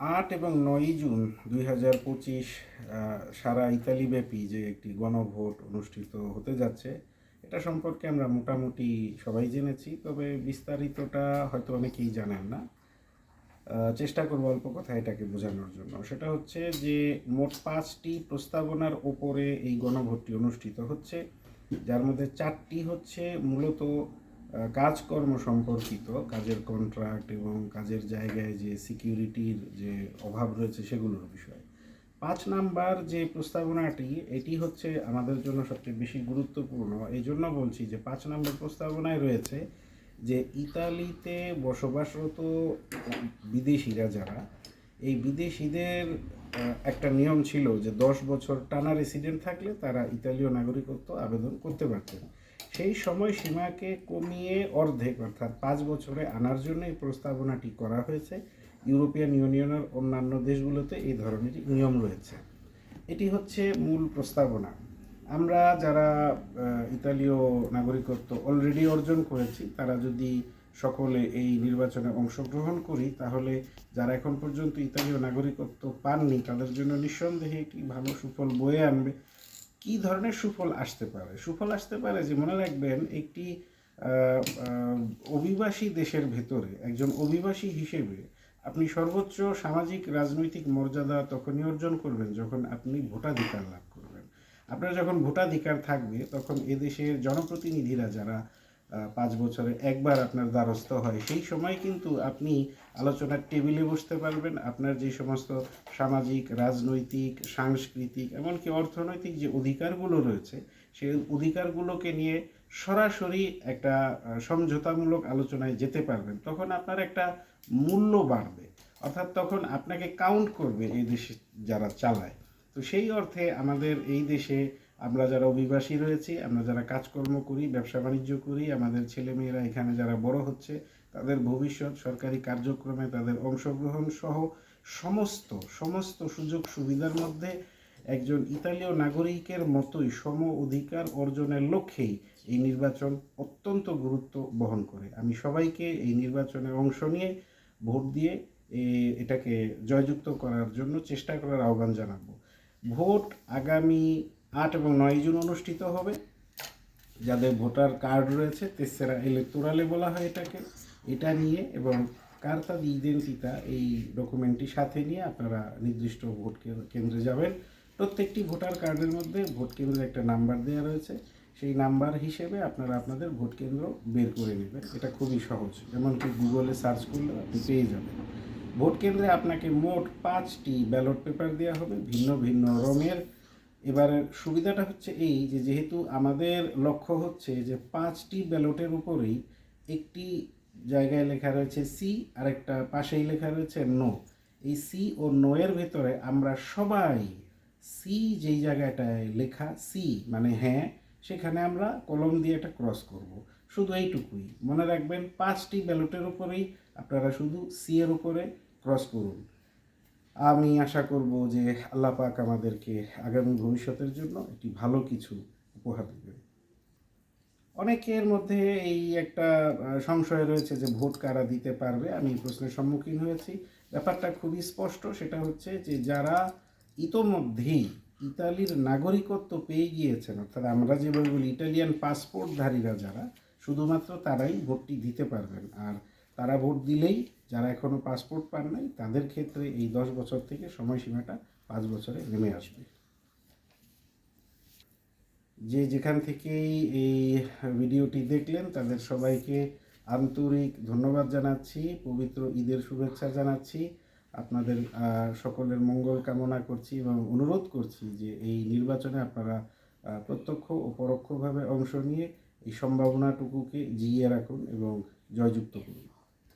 আট এবং নয়ই জুন দুই হাজার পঁচিশ সারা ইতালিব্যাপী যে একটি গণভোট অনুষ্ঠিত হতে যাচ্ছে, এটা সম্পর্কে আমরা মোটামুটি সবাই জেনেছি, তবে বিস্তারিতটা হয়তো অনেকেই জানেন না। চেষ্টা করব অল্প কথা এটাকে বোঝানোর জন্য। সেটা হচ্ছে যে মোট পাঁচটি প্রস্তাবনার ওপরে এই গণভোটটি অনুষ্ঠিত হচ্ছে, যার মধ্যে চারটি হচ্ছে মূলত কাজকর্ম সম্পর্কিত, কাজের কন্ট্রাক্ট এবং কাজের জায়গায় যে সিকিউরিটির যে অভাব রয়েছে সেগুলোর বিষয়। পাঁচ নাম্বার যে প্রস্তাবনাটি, এটি হচ্ছে আমাদের জন্য সবচেয়ে বেশি গুরুত্বপূর্ণ। এই জন্য বলছি যে পাঁচ নম্বর প্রস্তাবনায় রয়েছে যে ইতালিতে বসবাসরত বিদেশিরা যারা, এই বিদেশিদের একটা নিয়ম ছিল যে দশ বছর টানা রেসিডেন্ট থাকলে তারা ইতালীয় নাগরিকত্ব আবেদন করতে পারতেন। সেই সময় সীমাকে কমিয়ে অর্ধেক, অর্থাৎ পাঁচ বছরে আনার জন্য এই প্রস্তাবনাটি করা হয়েছে। ইউরোপিয়ান ইউনিয়নের অন্যান্য দেশগুলোতে এই ধরনের নিয়ম রয়েছে। এটি হচ্ছে মূল প্রস্তাবনা। আমরা যারা ইতালীয় নাগরিকত্ব অলরেডি অর্জন করেছি, তারা যদি সকলে এই নির্বাচনে অংশগ্রহণ করি, তাহলে যারা এখন পর্যন্ত ইতালীয় নাগরিকত্ব পাননি, তাদের জন্য নিঃসন্দেহে একটি ভালো সুফল বয়ে আনবে। কি ধরনের সুফল আসতে পারে? সুফল আসতে পারে যে মনে রাখবেন একটি অভিবাসী দেশের ভেতরে, একজন অভিবাসী হিসেবে আপনি সর্বোচ্চ সামাজিক, রাজনৈতিক মর্যাদা তখনই অর্জন করবেন যখন আপনি ভোটাধিকার লাভ করবেন। আপনার যখন ভোটাধিকার থাকবে তখন এদেশের জনপ্রতিনিধিরা যারা পাঁচ বছরে একবার আপনার দ্বারস্থ হয়। সেই সময় কিন্তু আপনি আলোচনার টেবিলে বসতে পারবেন। আপনার যে সমস্ত সামাজিক, রাজনৈতিক, সাংস্কৃতিক, এমনকি অর্থনৈতিক যে অধিকারগুলো রয়েছে, সেই অধিকারগুলোকে নিয়ে সরাসরি একটা সমঝোতামূলক আলোচনায় যেতে পারবেন। তখন আপনার একটা মূল্য বাড়বে। অর্থাৎ তখন আপনাকে কাউন্ট করবে এই দেশে যারা চালায়। তো সেই অর্থে আমাদের এই দেশে আমরা যারা অভিবাসী রয়েছি, আমরা যারা কাজকর্ম করি, ব্যবসা বাণিজ্য করি, আমাদের ছেলেমেয়েরা এখানে যারা বড় হচ্ছে, তাদের ভবিষ্যৎ সরকারি কার্যক্রমে তাদের অংশগ্রহণ সহ সমস্ত সমস্ত সুযোগ সুবিধার মধ্যে একজন ইতালীয় নাগরিকের মতোই সম অধিকার অর্জনের লক্ষ্যেই এই নির্বাচন অত্যন্ত গুরুত্ব বহন করে। আমি সবাইকে এই নির্বাচনে অংশ নিয়ে, ভোট দিয়ে এটাকে জয়যুক্ত করার জন্য চেষ্টা করার আহ্বান জানাব। ভোট আগামী আট এবং নয় জুন অনুষ্ঠিত হবে। যাদের ভোটার কার্ড রয়েছে, তেসেরা ইলেকটোরালে বলা হয় এটাকে। এটা নিয়ে এবং কার্তা দি ইডেন্টিতা এই ডকুমেন্টটি সাথে নিয়ে আপনারা নির্দিষ্ট ভোট কেন্দ্রে যাবেন। প্রত্যেকটি ভোটার কার্ডের মধ্যে ভোট কেন্দ্রে একটা নাম্বার দেওয়া রয়েছে। সেই নাম্বার হিসেবে আপনারা আপনাদের ভোট কেন্দ্র বের করে নেবেন। এটা খুবই সহজ। এমনকি গুগলে সার্চ করলে আপনি পেয়ে যাবেন। ভোট কেন্দ্রে আপনাকে মোট পাঁচটি ব্যালট পেপার দেওয়া হবে। ভিন্ন ভিন্ন রঙের এবারে সুবিধাটা হচ্ছে এই যে যেহেতু আমাদের লক্ষ্য হচ্ছে যে পাঁচটি ব্যালটের উপরেই একটি জায়গায় লেখা রয়েছে সি আর একটা পাশেই লেখা রয়েছে নো। এই সি ও নো এর ভেতরে আমরা সবাই সি যেই জায়গাটায় লেখা সি মানে হ্যাঁ সেখানে আমরা কলম দিয়ে একটা ক্রস করব। শুধু এইটুকুই। মনে রাখবেন, পাঁচটি ব্যালটের উপরেই আপনারা শুধু সি এর উপরে ক্রস করুন। আমি আশা করব যে আল্লাহ পাক আমাদেরকে আগামী ভবিষ্যতের জন্য একটি ভালো কিছু উপহার দেবেন। অনেকের মধ্যে এই একটা সংশয় রয়েছে যে ভোট কারা দিতে পারবে? আমি এই প্রশ্নের সম্মুখীন হয়েছি। ব্যাপারটা খুবই স্পষ্ট, সেটা হচ্ছে যে যারা ইতোমধ্যেই ইতালির নাগরিকত্ব পেয়ে গিয়েছেন, অর্থাৎ আমরা যেভাবে বলি ইটালিয়ান পাসপোর্টধারীরা যারা, শুধুমাত্র তারাই ভোটটি দিতে পারবেন। আর তারা ভোট দিলেই, যারা এখনও পাসপোর্ট পান নাই, তাদের ক্ষেত্রে এই দশ বছর থেকে সময়সীমাটা পাঁচ বছরে নেমে আসবে। যে যেখান থেকেই এই ভিডিওটি দেখলেন, তাদের সবাইকে আন্তরিক ধন্যবাদ জানাচ্ছি, পবিত্র ঈদের শুভেচ্ছা জানাচ্ছি। আপনাদের সকলের মঙ্গল কামনা করছি এবং অনুরোধ করছি যে এই নির্বাচনে আপনারা প্রত্যক্ষ ও পরোক্ষভাবে অংশ নিয়ে এই সম্ভাবনাটুকুকে জিইয়ে রাখুন এবং জয়যুক্ত করুন।